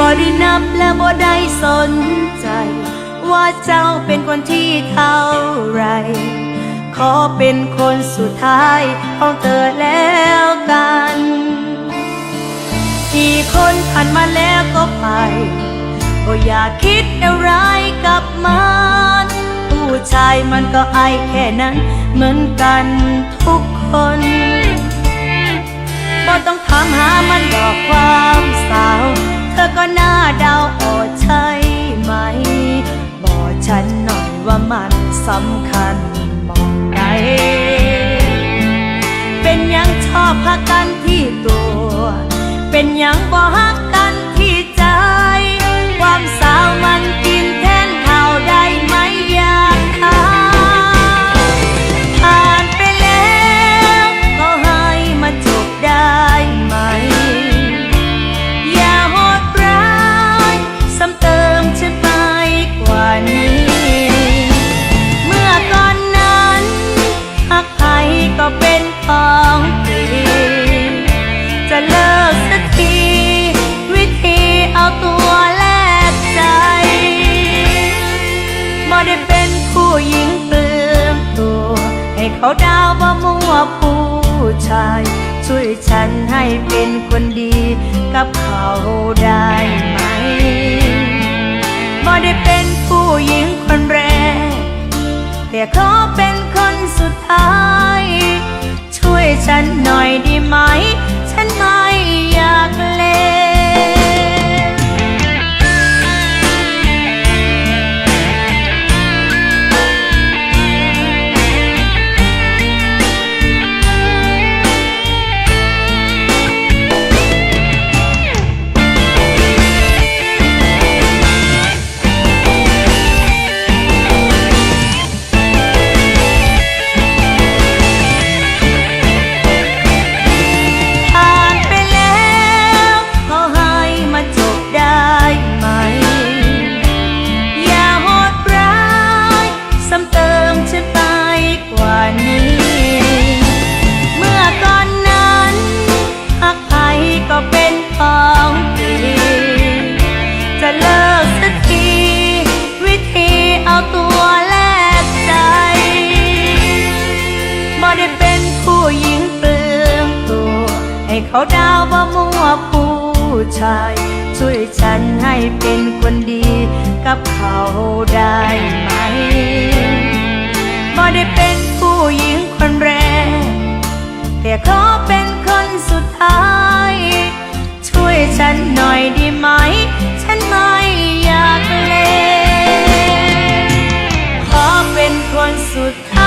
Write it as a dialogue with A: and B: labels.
A: ได้นับและบ่ได้สนใจ ว่าเจ้าเป็นคนที่เท่าไร ขอเป็นคนสุดท้ายของเธอแล้วกัน กี่คนผ่านมาแล้วก็ไป ก็อย่าคิดอะไรกับมันผู้ชายมันก็อายแค่นั้น เหมือนกันทุกคนบ่ต้อง ว่ามันสำคัญมองใดเป็นยังชอบพักกันที่ตัว เป็นยังบ่ฮัก เขาดาวว่ามัวผู้ชาย ช่วยฉันให้เป็นคนดี กับเขาได้ไหมบ่ได้เป็นผู้หญิงคนแรกแต่ขอเป็น เขาดาวบ่มัวผู้ชาย ช่วยฉันให้เป็นคนดี กับเขาได้ไหมบ่ได้เป็นผู้หญิงคนแรก แต่ขอเป็นคนสุดท้าย ช่วยฉันหน่อยดีไหม ฉันไม่อยากเลขอเป็นคนสุดท้าย